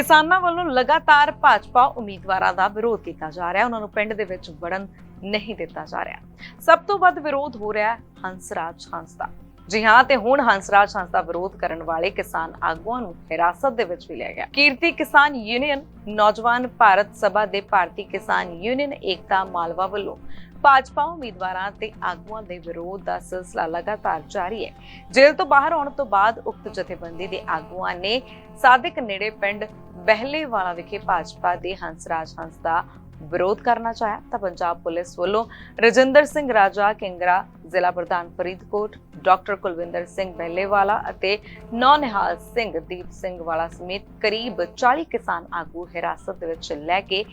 ਕਿਸਾਨਾਂ ਵੱਲੋਂ ਲਗਾਤਾਰ ਭਾਜਪਾ ਉਮੀਦਵਾਰਾਂ ਦਾ ਵਿਰੋਧ ਕੀਤਾ ਜਾ ਰਿਹਾ। ਉਹਨਾਂ ਨੂੰ ਪਿੰਡ ਦੇ ਵਿੱਚ ਵੜਨ ਨਹੀਂ ਦਿੱਤਾ ਜਾ ਰਿਹਾ। ਸਭ ਤੋਂ ਵੱਧ ਵਿਰੋਧ ਹੋ ਰਿਹਾ ਹੈ ਹੰਸਰਾਜ ਹੰਸ ਦਾ ਜੀ ਹਾਂ, ਤੇ ਹੁਣ ਹੰਸਰਾਜ ਹੰਸ ਦਾ ਵਿਰੋਧ ਕਰਨ ਵਾਲੇ ਕਿਸਾਨ ਆਗੂਆਂ ਨੂੰ ਹਿਰਾਸਤ ਦੇ ਵਿੱਚ ਵੀ ਲਿਆ ਗਿਆ। ਕੀਰਤੀ ਕਿਸਾਨ ਯੂਨੀਅਨ, ਨੌਜਵਾਨ ਭਾਰਤ ਸਭਾ ਦੇ ਭਾਰਤੀ ਕਿਸਾਨ ਯੂਨੀਅਨ, ਏਕਤਾ ਮਾਲਵਾ ਵੱਲੋਂ ਭਾਜਪਾ ਉਮੀਦਵਾਰਾਂ ਤੇ ਆਗੂਆਂ ਦੇ ਵਿਰੋਧ ਦਾ ਸਿਲਸਿਲਾ ਲਗਾਤਾਰ ਜਾਰੀ ਹੈ। ਜੇਲ੍ਹ ਤੋਂ ਬਾਹਰ ਆਉਣ ਤੋਂ ਬਾਅਦ ਉਕਤ ਜਥੇਬੰਦੀ ਦੇ ਆਗੂਆਂ ਨੇ ਸਾਦਿਕ ਨੇੜੇ ਪਿੰਡ ਬਹਿਲੇਵਾਲਾ ਵਿਖੇ ਭਾਜਪਾ ਦੇ ਹੰਸਰਾਜ ਹੰਸ ਦਾ ਵਿਰੋਧ ਕਰਨਾ ਚਾਹਿਆ। ਤਾਂ ਪੰਜਾਬ ਪੁਲਿਸ ਵੱਲੋਂ ਰਜਿੰਦਰ ਸਿੰਘ ਰਾਜਾ, ਕਿੰਗਰਾ, ਜ਼ਿਲ੍ਹਾ ਪ੍ਰਧਾਨ ਫਰੀਦਕੋਟ, ਡਾਕਟਰ ਕੁਲਵਿੰਦਰ ਸਿੰਘ ਬਹਿਲੇਵਾਲਾ ਅਤੇ ਨੌ ਨਿਹਾਲ ਸਿੰਘ ਦੀਪ ਸਿੰਘ ਵਾਲਾ ਸਮੇਤ ਕਰੀਬ 40 ਕਿਸਾਨ ਆਗੂ ਹਿਰਾਸਤ ਵਿੱਚ ਲੈ ਕੇ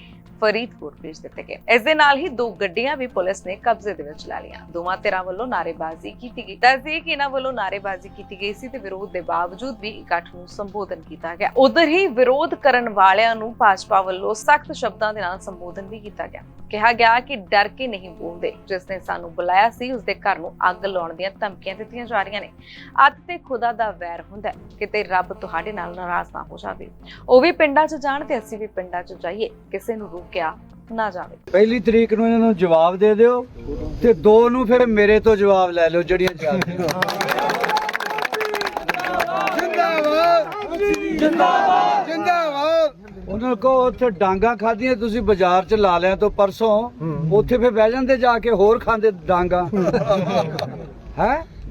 ਫਰੀਦਕੋਟ ਭੇਜ ਦਿੱਤੇ ਗਏ। ਇਸ ਦੇ ਨਾਲ ਹੀ ਦੋ ਗੱਡੀਆਂ ਵੀ ਪੁਲਿਸ ਨੇ ਕਬਜ਼ੇ ਦੇ ਵਿੱਚ ਲੈ ਲਈਆਂ। ਦੋਵਾਂ ਧਿਰਾਂ ਵੱਲੋਂ ਨਾਅਰੇਬਾਜ਼ੀ ਕੀਤੀ ਗਈ। ਦੱਸਦੇ ਕਿ ਇਹਨਾਂ ਵੱਲੋਂ ਨਾਅਰੇਬਾਜ਼ੀ ਕੀਤੀ ਗਈ ਸੀ ਤੇ ਵਿਰੋਧ ਦੇ ਬਾਵਜੂਦ ਵੀ ਇਕੱਠ ਨੂੰ ਸੰਬੋਧਨ ਕੀਤਾ ਗਿਆ। ਉਧਰ ਹੀ ਵਿਰੋਧ ਕਰਨ ਵਾਲਿਆਂ ਨੂੰ ਭਾਜਪਾ ਵੱਲੋਂ ਸਖਤ ਸ਼ਬਦਾਂ ਦੇ ਨਾਲ ਸੰਬੋਧਨ ਵੀ ਕੀਤਾ ਗਿਆ। ਕਿਹਾ ਗਿਆ ਕਿ ਡਰ ਕੇ ਨਹੀਂ ਬੋਲਦੇ। ਜਿਸ ਨੇ ਸਾਨੂੰ ਬੁਲਾਇਆ ਸੀ ਉਸ ਦੇ ਘਰ ਨੂੰ ਅੱਗ ਲਾਉਣ ਦੀਆਂ ਧਮਕੀਆਂ ਦਿੱਤੀਆਂ ਜਾ ਰਹੀਆਂ ਨੇ। ਅੱਤ ਤੇ ਖੁਦਾ ਦਾ ਵੈਰ ਹੁੰਦਾ ਕਿਤੇ ਰੱਬ ਤੁਹਾਡੇ ਨਾਲ ਨਾਰਾਜ਼ ਨਾ ਹੋ ਜਾਵੇ। ਉਹ ਵੀ ਪਿੰਡਾਂ 'ਚ ਜਾਣ ਤੇ ਅਸੀਂ ਵੀ ਪਿੰਡਾਂ 'ਚ ਜਾਈਏ। ਕਿਸੇ ਨੂੰ ਰੋਕਿਆ। ਨਾ ਜਾਵੇ। ਪਹਿਲੀ ਤਰੀਕ ਨੂੰ ਇਹਨਾਂ ਨੂੰ ਜਵਾਬ ਦੇ ਦਿਓ ਤੇ ਦੋ ਨੂੰ ਫਿਰ ਮੇਰੇ ਤੋਂ ਜਵਾਬ ਲੈ ਲਿਓ ਜਿਹੜੀਆਂ ਚੱਲਦੀਆਂ ਜਿੰਦਾਬਾਦ ਜਿੰਦਾਬਾਦ ਜਿੰਦਾਬਾਦ ਉਹਨਾਂ ਕੋ ਉੱਥੇ ਡਾਂਗਾ ਖਾਧੀਆਂ ਤੁਸੀਂ ਬਾਜ਼ਾਰ ਚ ਲਾ ਲਿਆ ਤੋਂ ਪਰਸੋਂ। ਉੱਥੇ ਫਿਰ ਬਹਿ ਜਾਂਦੇ ਜਾ ਕੇ ਹੋਰ ਖਾਂਦੇ ਡਾਂਗਾ। ਹੈ?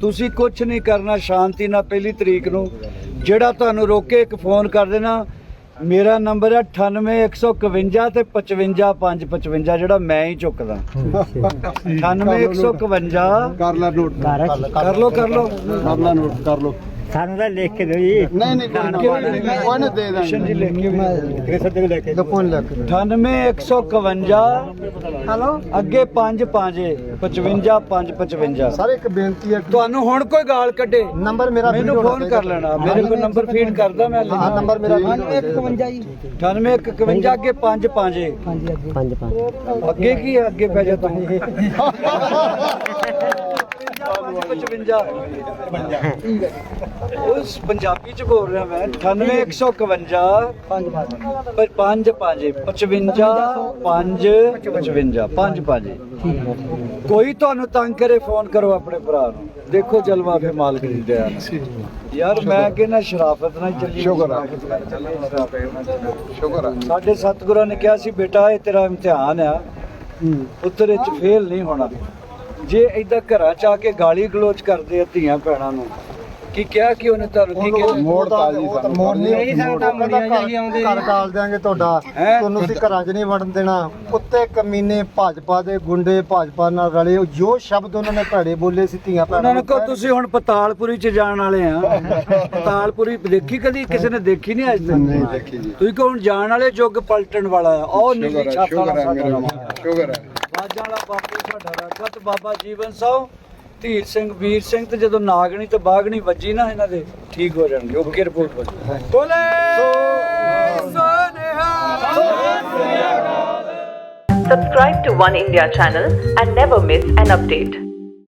ਤੁਸੀਂ ਕੁਝ ਨਹੀਂ ਕਰਨਾ ਸ਼ਾਂਤੀ ਨਾਲ ਪਹਿਲੀ ਤਰੀਕ ਨੂੰ। ਜਿਹੜਾ ਤੁਹਾਨੂੰ ਰੋਕੇ ਇੱਕ ਫੋਨ ਕਰ ਦੇਣਾ ਮੇਰਾ ਨੰਬਰ ਹੈ 98151 ਤੇ 55555 ਜਿਹੜਾ ਮੈਂ ਹੀ ਚੁੱਕਦਾ। 98151 ਕਰ ਲੈ ਨੋਟ। ਕਰ ਲੋ ਕਰ ਲੋ ਕਰ ਲੈ ਨੋਟ ਕਰ ਲੋ ਸਾਨੂੰ ਤਾਂ ਲਿਖ ਕੇ ਦਿਓ ਜੀ। ਨਹੀਂ ਨਹੀਂ ਕੋਈ ਨਹੀਂ ਕੋਈ ਨਹੀਂ ਦੇ ਜੀ ਲਿਖ ਕੇ ਕ੍ਰਿਸ਼ਨ ਸਿੰਘ ਲਿਖ ਕੇ। ਫੋਨ ਲੱਗ 98151 ਹਲੋ? ਅੱਗੇ 5 5 55 5 55 ਸਰ ਇੱਕ ਬੇਨਤੀ ਹੈ ਤੁਹਾਨੂੰ ਹੁਣ ਕੋਈ ਗਾਲ ਕੱਢੇ। ਨੰਬਰ ਮੇਰਾ ਮੈਨੂੰ ਫੋਨ ਕਰ ਲੈਣਾ। ਮੇਰੇ ਕੋਲ ਨੰਬਰ ਫੀਡ ਕਰਦਾ ਮੈਂ ਹਾਂ ਨੰਬਰ ਮੇਰਾ 9851 ਅੱਗੇ 5 5 ਪੰਜ ਪੰਜ ਅੱਗੇ ਕੀ ਹੈ? ਅੱਗੇ ਪੈ ਜਾ ਤੂੰ। 55 ਉਸ ਪੰਜਾਬੀ ਚ ਬੋਲ ਰਿਹਾ ਮੈਂ 98151 5 5 55 5 55 5 5 ਕੋਈ ਤੁਹਾਨੂੰ ਤੰਗ ਕਰੇ ਫੋਨ ਕਰੋ ਆਪਣੇ ਭਰਾ ਨੂੰ। ਦੇਖੋ ਜਲਵਾ ਫੇ ਮਾਲਕ ਦੀ ਦਇਆ। ਯਾਰ ਮੈਂ ਕਹਿੰਦਾ ਸ਼ਰਾਫਤ ਨਾਲ ਚੱਲੀ। ਸ਼ੁਕਰ ਆ। ਸ਼ੁਕਰ ਆ। ਸਾਡੇ ਸਤਿਗੁਰਾਂ ਨੇ ਕਿਹਾ ਸੀ ਬੇਟਾ ਇਹ ਤੇਰਾ ਇਮਤਿਹਾਨ ਆ। ਉੱਤਰ ਵਿੱਚ ਫੇਲ ਨਹੀਂ ਹੋਣਾ। ਜੇ ਏਦਾਂ ਘਰਾਂ ਚ ਆ ਕੇ ਗਾਲੀ ਗਲੋਚ ਕਰਦੇ ਆ ਧੀਆਂ ਭੈਣਾਂ ਨੂੰ ਕੀ ਕਿਹਾ ਕਿ ਉਹਨੇ ਤੁਹਾਨੂੰ ਕੀ ਕਿਹਾ? ਮੋੜ ਤਾਲੀ ਮੋੜ ਨਹੀਂ ਸਕਦਾ, ਮੁੰਡਿਆਂ ਜਿਹੀ ਆਉਂਦੇ ਘਰ ਟਾਲ ਦਿਆਂਗੇ ਤੁਹਾਡਾ? ਤੁਹਾਨੂੰ ਅਸੀਂ ਘਰਾਂ 'ਚ ਨਹੀਂ ਵੜਨ ਦੇਣਾ। ਕੁੱਤੇ ਕਮੀਨੇ ਭਾਜਪਾ ਦੇ ਗੁੰਡੇ ਭਾਜਪਾ ਨਾਲ ਰਲੇ। ਜੋ ਸ਼ਬਦ ਉਹਨਾਂ ਨੇ ਭੜੇ ਬੋਲੇ ਸੀ ਧੀਆਂ ਭੈਣਾਂ ਉਹਨਾਂ ਨੂੰ ਕਹੋ ਤੁਸੀਂ ਹੁਣ ਪਤਾਲਪੁਰੀ ਚ ਜਾਣ ਵਾਲੇ ਆ। ਪਤਾਲਪੁਰੀ ਦੇਖੀ ਕਦੀ? ਕਿਸੇ ਨੇ ਦੇਖੀ ਨਹੀਂ ਅੱਜ ਤੱਕ? ਨਹੀਂ ਦੇਖੀ ਜੀ। ਤੁਸੀਂ ਕਹੋ ਹੁਣ ਜਾਣ ਵਾਲੇ ਯੁੱਗ ਪਲਟਣ ਵਾਲਾ ਆ। ਉਹ ਨੀਲੀ ਛੱਤ ਸਾਡਾ ਸ਼ੁਕਰ ਹੈ। ਬਾਜਾਂ ਵਾਲਾ ਬਾਪੂ ਸਾਡਾ ਰਾਜਾ ਬਾਬਾ ਜੀਵਨ ਸਾਹ। ਧੀਰ ਸਿੰਘ, ਵੀਰ ਸਿੰਘ ਤੇ ਜਦੋਂ ਨਾਗਣੀ ਤੇ ਬਾਗਣੀ ਵੱਜੀ ਨਾ ਇਹਨਾਂ ਦੇ, ਠੀਕ ਹੋ ਜਾਣਗੇ। ਓਕੇ ਰਿਪੋਰਟ ਬੋਲੇ! ਸੋਨਿਹਾ Subscribe to One India channel and never miss an update.